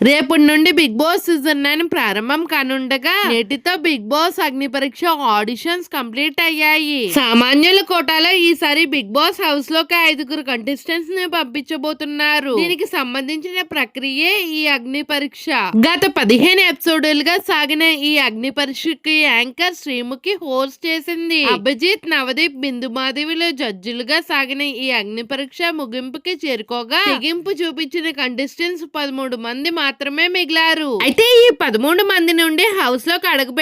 రేపటి నుండి big Boss season nine ప్రారంభం కానుండగా నేటితో బిగ్ బాస్ అగ్ని పరీక్ష ఆడిషన్స్ కంప్లీట్ అయ్యాయి. సామాన్యుల కోటాలో ఈసారి బిగ్ బాస్ హౌస్లోకి ఐదుగురు కంటెస్టెంట్స్ని పంపించబోతున్నారు. దీనికి సంబంధించిన ప్రక్రియే ఈ అగ్ని పరీక్ష. గత పదిహేను ఎపిసోడ్లుగా సాగిన ఈ అగ్ని పరీక్షకి యాంకర్ శ్రీముఖి హోస్ట్ చేసింది. అభిజిత్ నవదీప్ బిందు మాధవిలో జడ్జిలుగా సాగిన ఈ అగ్ని పరీక్ష ముగింపుకి చేరుకోగా తెగింపు చూపించిన కంటెస్టెంట్స్ పదమూడు మంది మాత్రమే మిగిలారు. అయితే ఈ పదమూడు మంది నుండి హౌస్లోకి అడుగు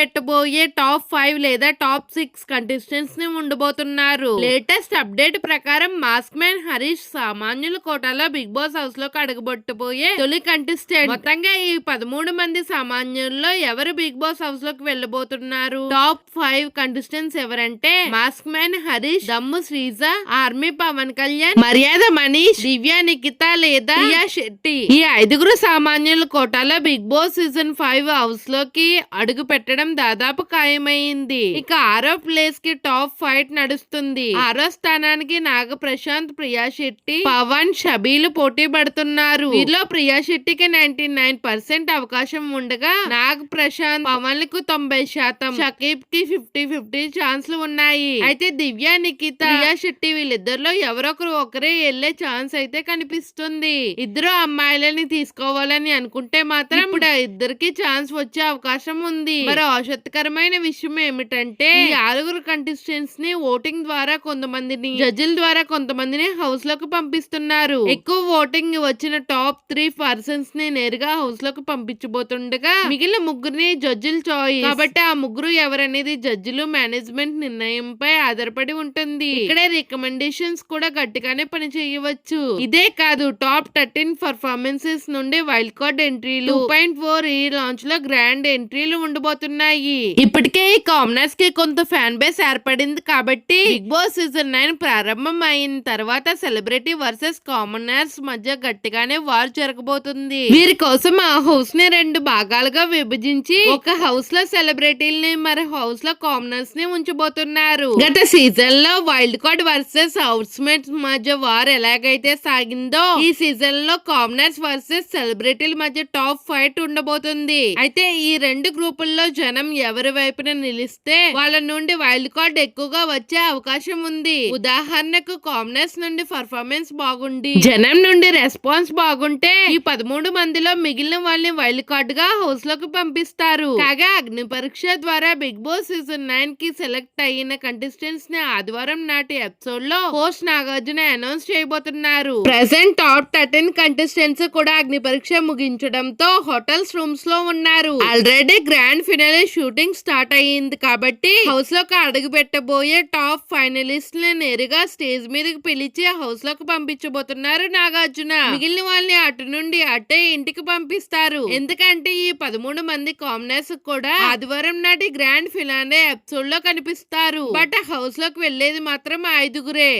టాప్ ఫైవ్ లేదా టాప్ సిక్స్ కంటెస్టెంట్స్ని ఉండబోతున్నారు. లేటెస్ట్ అప్డేట్ ప్రకారం మాస్క్ మ్యాన్ హరీష్ సామాన్యుల కోటాలో బిగ్ బాస్ హౌస్లోకి అడుగుబెట్టబోయే తొలి కంటెస్టెంట్ మొత్తంగా ఈ పదమూడు మంది సామాన్యుల్లో ఎవరు బిగ్ బాస్ హౌస్లోకి వెళ్ళబోతున్నారు? టాప్ ఫైవ్ కంటెస్టెంట్స్ ఎవరంటే mask man Harish Dammu Sreeja army Pawan Kalyan మర్యాద మనీష్ దివ్య నిఖిత లేదా శెట్టి. ఈ ఐదుగురు సామాన్యులు కోటాలో బిగ్ బాస్ సీజన్ ఫైవ్ హౌస్లోకి అడుగు పెట్టడం దాదాపు ఖాయమైంది. ఇక ఆరో ప్లేస్కి టాప్ ఫైట్ నడుస్తుంది. ఆరో స్థానానికి నాగ ప్రశాంత్ ప్రియా శెట్టి పవన్ షబీలు పోటీ పడుతున్నారు. వీరిలో ప్రియా శెట్టికి నైన్టీ నైన్ పర్సెంట్ అవకాశం ఉండగా నాగ్ ప్రశాంత్ పవన్కు తొంభై శాతం షకీబ్కి ఫిఫ్టీ ఫిఫ్టీ ఛాన్స్లు ఉన్నాయి. అయితే దివ్య నిఖిత ప్రియా శెట్టి వీళ్ళిద్దరిలో ఎవరొకరు ఒకరే వెళ్ళే ఛాన్స్ అయితే కనిపిస్తుంది. ఇద్దరు అమ్మాయిలని తీసుకోవాలని అనుకుంటే మాత్రం ఇప్పుడు ఆ ఇద్దరికి ఛాన్స్ వచ్చే అవకాశం ఉంది. మరి ఆసక్తికరమైన విషయం ఏమిటంటే ఈ ఆరుగురు కంటెస్టెంట్స్ని ఓటింగ్ ద్వారా కొంతమందిని జడ్జిల ద్వారా కొంతమందిని హౌస్లోకి పంపిస్తున్నారు. ఎక్కువ ఓటింగ్ వచ్చిన టాప్ త్రీ పర్సన్స్ని నేరుగా హౌస్లోకి పంపించబోతుండగా మిగిలిన ముగ్గురిని జడ్జిల చాయిస్ కాబట్టి ఆ ముగ్గురు ఎవరనేది జడ్జిలు మేనేజ్మెంట్ నిర్ణయంపై ఆధారపడి ఉంటుంది. ఇక్కడే రికమెండేషన్స్ కూడా గట్టిగానే పని చేయవచ్చు ఇదే కాదు టాప్ థర్టీన్ పర్ఫార్మెన్సెస్ నుండి వైల్డ్ కార్డ్ ఎంట్రీలు. టూ పాయింట్ ఫోర్ ఈ లాంచ్లో గ్రాండ్ ఎంట్రీలు ఉండబోతున్నాయి. ఇప్పటికే ఈ కామనర్స్కి కొంత ఫ్యాన్ బేస్ ఏర్పడింది కాబట్టి బిగ్ బాస్ సీజన్ నైన్ ప్రారంభం అయిన తర్వాత సెలబ్రిటీ వర్సెస్ కామనర్స్ మధ్య గట్టిగానే వార్ జరగబోతుంది. వీరి కోసం ఆ హౌస్ని రెండు భాగాలుగా విభజించి ఒక హౌస్లో సెలబ్రిటీలని మరి హౌస్లో కామనర్స్ని ఉంచబోతున్నారు. గత సీజన్లో wild card versus house mates మధ్య వార్ ఎలాగైతే సాగిందో ఈ సీజన్లో కామనర్స్ వర్సెస్ సెలబ్రిటీల మధ్య టాప్ ఫైట్ ఉండబోతుంది. అయితే ఈ రెండు గ్రూపుల్లో జనం ఎవరి వైపున నిలిస్తే వాళ్ళ నుండి వైల్డ్ కార్డ్ ఎక్కువగా వచ్చే అవకాశం ఉంది. ఉదాహరణకు కామనర్స్ నుండి పర్ఫార్మెన్స్ బాగుండి జనం నుండి రెస్పాన్స్ బాగుంటే ఈ పదమూడు మందిలో మిగిలిన వాళ్ళని వైల్డ్ కార్డ్గా హౌస్లోకి పంపిస్తారు. కాగా అగ్ని పరీక్ష ద్వారా బిగ్ బాస్ సీజన్ నైన్కి సెలెక్ట్ అయిన కంటెస్టెంట్స్ని ఆదివారం నాటి ఎపిసోడ్లో హోస్ట్ నాగార్జున అనౌన్స్ చేయబోతున్నారు. ప్రెసెంట్ టాప్ థర్టీన్ కంటెస్టెంట్స్ కూడా అగ్ని పరీక్ష ముగించారు ముగించడంతో హోటల్స్ రూమ్స్లో ఉన్నారు. Already grand finale shooting start అయ్యింది కాబట్టి హౌస్లోకి అడుగు పెట్టబోయే టాప్ ఫైనలిస్ట్ని నేరుగా స్టేజ్ మీదకి పిలిచి హౌస్లోకి పంపించబోతున్నారు నాగార్జున. మిగిలిన వాళ్ళని అటు నుండి అటే ఇంటికి పంపిస్తారు. ఎందుకంటే ఈ పదమూడు మంది కామనర్స్ కూడా ఆదివారం నాటి గ్రాండ్ ఫినాలే ఎపిసోడ్లో కనిపిస్తారు. బట్ హౌస్లోకి వెళ్ళేది మాత్రం ఐదుగురే.